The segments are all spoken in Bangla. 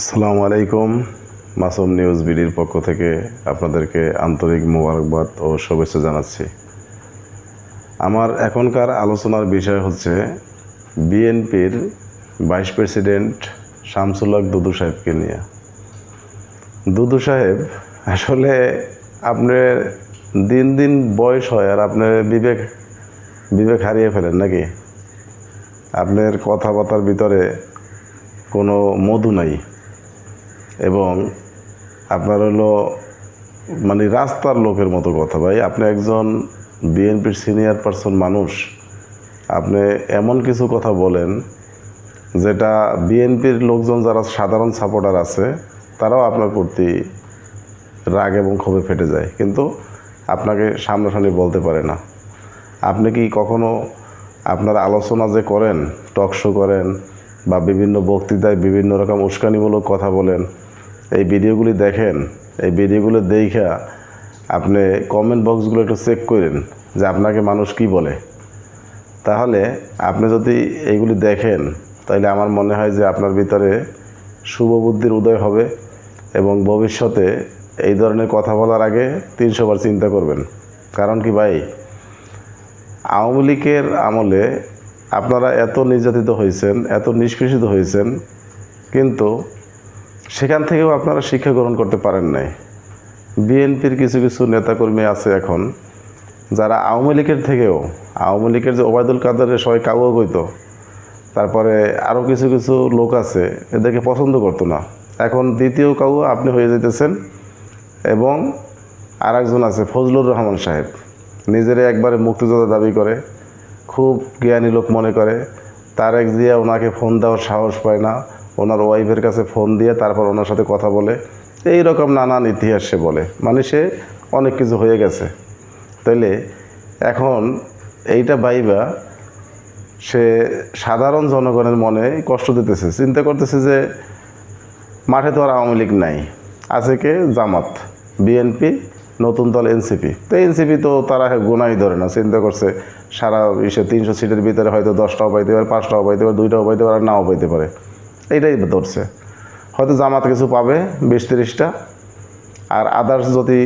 আসসালামু আলাইকুম। মাসুম নিউজ বিডির পক্ষ থেকে আপনাদেরকে আন্তরিক মোবারকবাদ ও শুভেচ্ছা জানাচ্ছি। আমার এখনকার আলোচনার বিষয় হচ্ছে বিএনপির ভাইস প্রেসিডেন্ট শামসুল হক দুদু সাহেবকে নিয়ে। দুদু সাহেব, আসলে আপনার দিন দিন বয়স হয় আর আপনার বিবেক বিবেক হারিয়ে ফেলেন নাকি? আপনার কথাবার্তার ভিতরে কোনো মধু নাই। এবং আপনার হলো মানে রাস্তার লোকের মতো কথা ভাই। আপনি একজন বিএনপির সিনিয়র পারসন মানুষ, আপনি এমন কিছু কথা বলেন যেটা বিএনপির লোকজন যারা সাধারণ সাপোর্টার আছে, তারাও আপনার প্রতি রাগ এবং ক্ষোভে ফেটে যায়। কিন্তু আপনাকে সামনাসামনি বলতে পারে না। আপনি কি কখনো আপনার আলোচনা যে করেন টক শো করেন বা বিভিন্ন বক্তৃতায় বিভিন্ন রকম উস্কানিমূলক কথা বলেন এই ভিডিওগুলি দেখেন, এই ভিডিওগুলো দেখা আপনি কমেন্ট বক্সগুলো একটু চেক করেন যে আপনাকে মানুষ কি বলে। তাহলে আপনি যদি এইগুলি দেখেন, তাহলে আমার মনে হয় যে আপনার ভিতরে শুভ বুদ্ধির উদয় হবে এবং ভবিষ্যতে এই ধরনের কথা বলার আগে তিনশো বার চিন্তা করবেন। কারণ কি ভাই? আওয়ামী লীগের আমলে আপনারা এত নির্যাতিত হয়েছেন, এত নিষ্পেষিত হয়েছেন, কিন্তু সেখান থেকেও আপনারা শিক্ষা গ্রহণ করতে পারেন নাই। বিএনপির কিছু কিছু নেতাকর্মী আছে এখন, যারা আওয়ামী লীগের থেকেও, আওয়ামী লীগের যে ওবায়দুল কাদেরের সবাই কাউও কইতো তারপরে আরও কিছু কিছু লোক আছে, এদেরকে পছন্দ করতো না। এখন দ্বিতীয় কাউ আপনি হয়ে যেতেছেন এবং আরেকজন আছে ফজলুর রহমান সাহেব। নিজেরে একবারে মুক্তিযোদ্ধা দাবি করে, খুব জ্ঞানী লোক মনে করে, তারেক জিয়া ওনাকে ফোন দেওয়ার সাহস পায় না ওনার ওয়াইফের কাছে ফোন দিয়ে তারপর ওনার সাথে কথা বলে এই রকম নানান ইতিহাস সে বলে। মানে সে অনেক কিছু হয়ে গেছে। তাইলে এখন এইটা বাইবা সে সাধারণ জনগণের মনে কষ্ট দিতেছে, চিন্তা করতেছে যে মাঠে তো আর আওয়ামী লীগ নাই, আছে কে? জামাত, বিএনপি, নতুন দল এনসিপি। তো এনসিপি তো তারা গোনাই ধরে না, চিন্তা করছে সারা ইসে তিনশো সিটের ভিতরে হয়তো দশটাও পাইতে পারে, পাঁচটাও পাইতে পারে, দুইটাও পাইতে পারে নাও পাইতে পারে। এইটাই ধরছে। হয়তো জামাত কিছু পাবে, বিশ তিরিশটা। আর আদার্স যদি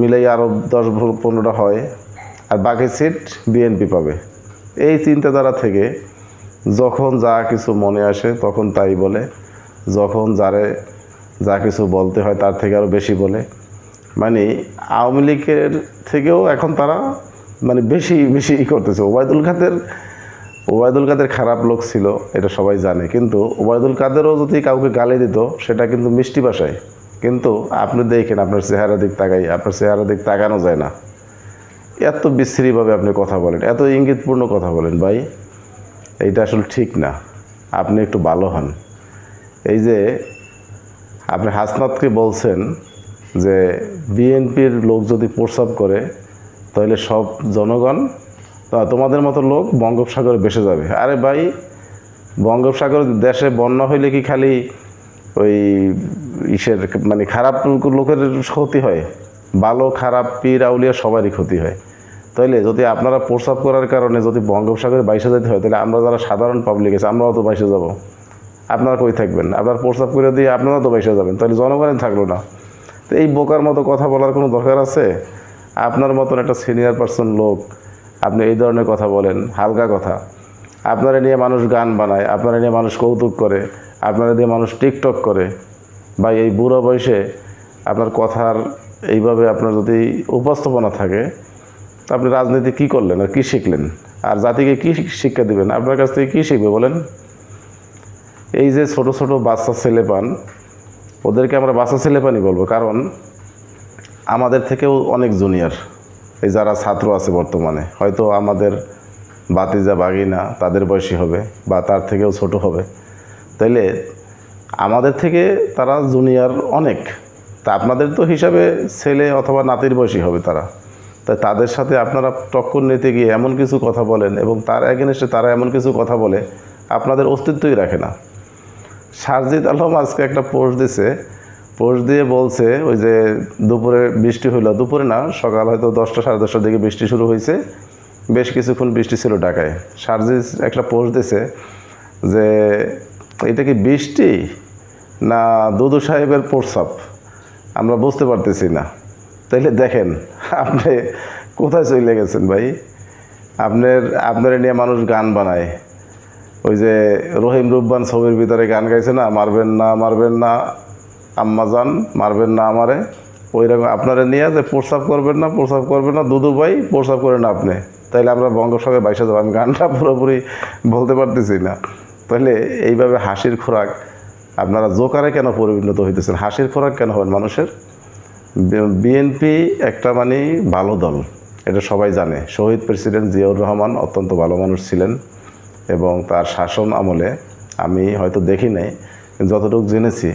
মিলেই আরও দশ পনেরোটা হয়, আর বাকি সিট বিএনপি পাবে। এই চিন্তাধারা থেকে যখন যা কিছু মনে আসে, তখন তাই বলে। যখন যারে যা কিছু বলতে হয়, তার থেকে আরও বেশি বলে। মানে আওয়ামী লীগের থেকেও এখন তারা মানে বেশি বেশি করতেছে। ওবায়দুল কাদের ওবায়দুল কাদের খারাপ লোক ছিল, এটা সবাই জানে। কিন্তু ওবায়দুল কাদেরও যদি কাউকে গালি দিত, সেটা কিন্তু মিষ্টি ভাষায়। কিন্তু আপনি দেখেন, আপনার চেহারা দিক তাকাই, আপনার চেহারা দিক তাকানো যায় না। এত বিশ্রীভাবে আপনি কথা বলেন, এত ইঙ্গিতপূর্ণ কথা বলেন, ভাই, এইটা আসলে ঠিক না। আপনি একটু ভালো হন। এই যে আপনি হাসনাতকে বলছেন যে, বিএনপির লোক যদি প্রস্রাব করে, তাহলে সব জনগণ তা তোমাদের মতো লোক বঙ্গোপসাগরে বেসে যাবে। আরে ভাই, বঙ্গোপসাগর দেশে বন্যা হইলে কি খালি ওই ইসের মানে খারাপ লোকের ক্ষতি হয়? ভালো, খারাপ, পীর, আউলিয়া সবারই ক্ষতি হয়। তাইলে যদি আপনারা প্রস্রাব করার কারণে যদি বঙ্গোপসাগরে বাইসে যেতে হয় তাহলে আমরা যারা সাধারণ পাবলিক আছে, আমরাও তো বাইসে যাব। আপনারা কই থাকবেন? আপনারা প্রস্রাব করে দিয়ে আপনারাও তো বাইসে যাবেন তাহলে জনগণের থাকল না। তো এই বোকার মতো কথা বলার কোনো দরকার আছে? আপনার মতন একটা সিনিয়র পার্সন লোক আপনি এই ধরনের কথা বলেন, হালকা কথা। আপনারা নিয়ে মানুষ গান বানায়, আপনারা নিয়ে মানুষ কৌতুক করে, আপনারা দিয়ে মানুষ টিকটক করে, বা এই বুড়ো বয়সে আপনার কথার এইভাবে আপনার যদি উপস্থাপনা থাকে আপনি রাজনীতি কী করলেন আর কী শিখলেন? আর জাতিকে কী শিক্ষা দিবেন? আপনার কাছ থেকে কী শিখবে বলেন? এই যে ছোট ছোট বাচ্চা ছেলে পান, ওদেরকে আমরা বাচ্চা ছেলে পানি বলব, কারণ আমাদের থেকেও অনেক জুনিয়র। এই যারা ছাত্র আছে বর্তমানে, হয়তো আমাদের বাতিজা বাগিনা তাদের বয়সী হবে বা তার থেকেও ছোট হবে। তাইলে আমাদের থেকে তারা জুনিয়র অনেক। তা আপনাদের তো হিসাবে ছেলে অথবা নাতির বয়সী হবে তারা। তাই তাদের সাথে আপনারা টক্কর নিতে গিয়ে এমন কিছু কথা বলেন এবং তার এগেনস্টে তারা এমন কিছু কথা বলে, আপনাদের অস্তিত্বই রাখে না। সারজিৎ আলম আজকে একটা পোস্ট দিছে পোস্ট দিয়ে বলছে, ওই যে দুপুরে বৃষ্টি হইল। দুপুরে না, সকাল হয়তো দশটা, সাড়ে দশটার দিকে বৃষ্টি শুরু হয়েছে বেশ কিছুক্ষণ বৃষ্টি ছিল ঢাকায়। সারজিৎ একটা পোস্ট দিছে যে, এটা কি বৃষ্টি না দুদু সাহেবের প্রস্রাব? আমরা বুঝতে পারতেছি না। তাইলে দেখেন, আপনি কোথায় চলে গেছেন ভাই? আপনার আপনার নিয়ে মানুষ গান বানায়। ওই যে রহিম রুব্বান ছবির ভিতরে গান গাইছে না, মারবেন না মারবেন না। আম্মাজান মারবেন না আমারে। ওই রকম আপনারা নিয়ে যে প্রস্রাব করবেন না, প্রস্রাব করবেন না, দুদু ভাই, প্রস্রাব করেন আপনি। তাইলে আমরা বঙ্গোপসাগরে বাইসে যাব। আমি গানটা পুরোপুরি বলতে পারতেছি না। তাহলে এইভাবে হাসির খোরাক, আপনারা জোকারে কেন পরিণত হইতেছেন? হাসির খোরাক কেন হবেন মানুষের? বিএনপি একটা মানে ভালো দল, এটা সবাই জানে। শহীদ প্রেসিডেন্ট জিয়াউর রহমান অত্যন্ত ভালো মানুষ ছিলেন এবং তার শাসন আমলে আমি হয়তো দেখি নাই, যতটুকু জেনেছি।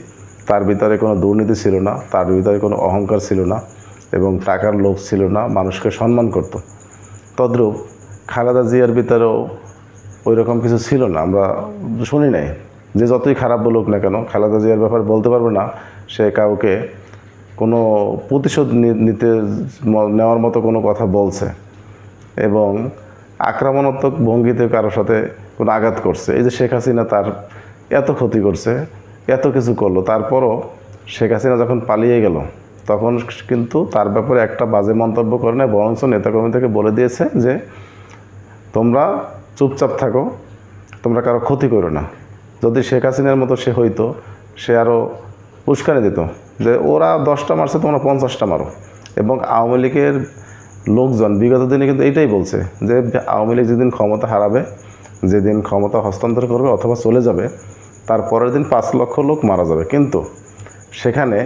তার ভিতরে কোনো দুর্নীতি ছিল না, তার ভিতরে কোনো অহংকার ছিল না এবং টাকার লোভ ছিল না, মানুষকে সম্মান করত। তদ্রূপ খালেদা জিয়ার ভিতরেও ওই রকম কিছু ছিল না। আমরা শুনি নাই যে যতই খারাপ বলুক না কেন, খালেদা জিয়ার ব্যাপারে বলতে পারবে না, সে কাউকে কোনো প্রতিশোধ নিতে নেওয়ার মতো কোনো কথা বলছে এবং আক্রমণাত্মক ভঙ্গিতে কারোর সাথে কোনো আঘাত করছে। এই যে শেখ হাসিনা তার এত ক্ষতি করছে এত কিছু করল। তারপরও শেখ হাসিনা যখন পালিয়ে গেল, তখন কিন্তু তার ব্যাপারে একটা বাজে মন্তব্য করে নেয় বরঞ্চ নেতাকর্মী থেকে বলে দিয়েছে যে, তোমরা চুপচাপ থাকো, তোমরা কারও ক্ষতি করো না। যদি শেখ হাসিনার মতো সে হইতো, সে আরও উস্কানি দিত যে, ওরা দশটা মারছে, তোমরা পঞ্চাশটা মারো। এবং আওয়ামী লীগের লোকজন বিগত দিনে কিন্তু এইটাই বলছে যে, আওয়ামী লীগ যেদিন ক্ষমতা হারাবে, যেদিন ক্ষমতা হস্তান্তর করবে অথবা চলে যাবে তার পরের দিন পাঁচ লক্ষ লোক মারা যাবে। কিন্তু সেখানে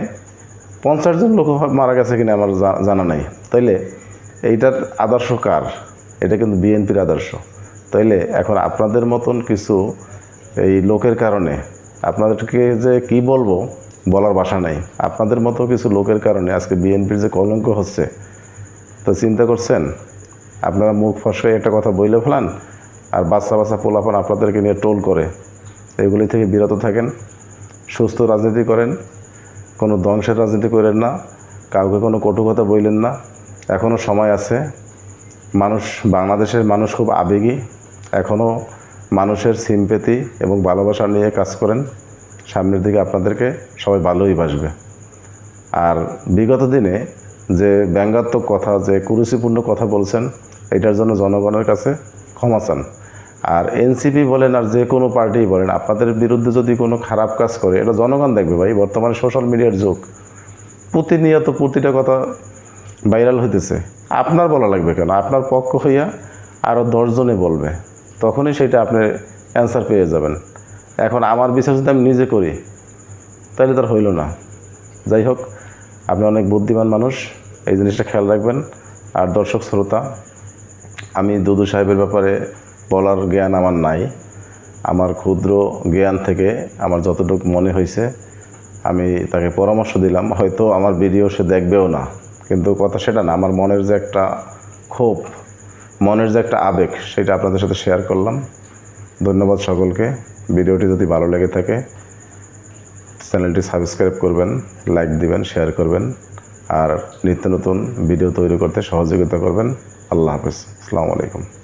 পঞ্চাশ জন লোক মারা গেছে কিনা আমার জানা নাই। তাইলে এইটার আদর্শ কার? এটা কিন্তু বিএনপির আদর্শ। তাইলে এখন আপনাদের মতন কিছু এই লোকের কারণে আপনাদেরকে যে কি বলব বলার বাসা নাই। আপনাদের মতো কিছু লোকের কারণে আজকে বিএনপির যে কলঙ্ক হচ্ছে, তো চিন্তা করছেন? আপনারা মুখ ফসকে একটা কথা বইলে ফেলান, আর বাচ্চা বাচ্চা পোলাপান আপনাদেরকে নিয়ে টোল করে। এগুলি থেকে বিরত থাকেন, সুস্থ রাজনীতি করেন, কোনো ধ্বংসের রাজনীতি করেন না, কাউকে কোনো কটু কথা বললেন না। এখনও সময় আছে। মানুষ, বাংলাদেশের মানুষ খুব আবেগী। এখনও মানুষের সিম্পেতি এবং ভালোবাসা নিয়ে কাজ করেন। সামনের দিকে আপনাদেরকে সবাই ভালোই বাসবে। আর বিগত দিনে যে ব্যঙ্গাত্মক কথা, যে কুরুচিপূর্ণ কথা বলছেন, এটার জন্য জনগণের কাছে ক্ষমা চান। আর এনসিপি বলেন আর যে কোনো পার্টি বলেন, আপনাদের বিরুদ্ধে যদি কোনো খারাপ কাজ করে, এটা জনগণ দেখবে ভাই, বর্তমানে সোশ্যাল মিডিয়ার যুগ। প্রতিনিয়ত প্রতিটা কথা ভাইরাল হইতেছে। আপনার বলা লাগবে কেন? আপনার পক্ষ হইয়া আরও দশজনে বলবে, তখনই সেটা আপনি অ্যান্সার পেয়ে যাবেন। এখন আমার বিশ্বাস যদি আমি নিজে করি, তাহলে তার হইল না। যাই হোক, আপনি অনেক বুদ্ধিমান মানুষ, এই জিনিসটা খেয়াল রাখবেন। আর দর্শক শ্রোতা, আমি দুদু সাহেবের ব্যাপারে বলার জ্ঞান আমার নাই। আমার ক্ষুদ্র জ্ঞান থেকে আমার যতটুকু মনে হয়েছে, আমি তাকে পরামর্শ দিলাম। হয়তো আমার ভিডিও সে দেখবেও না। কিন্তু কথা সেটা না, আমার মনের যে একটা ক্ষোভ, মনের যে একটা আবেগ, সেটা আপনাদের সাথে শেয়ার করলাম। ধন্যবাদ সকলকে। ভিডিওটি যদি ভালো লেগে থাকে, চ্যানেলটি সাবস্ক্রাইব করবেন লাইক দিবেন শেয়ার করবেন, আর নিত্য নতুন ভিডিও তৈরি করতে সহযোগিতা করবেন। আল্লাহ হাফেজ। আসসালামু আলাইকুম।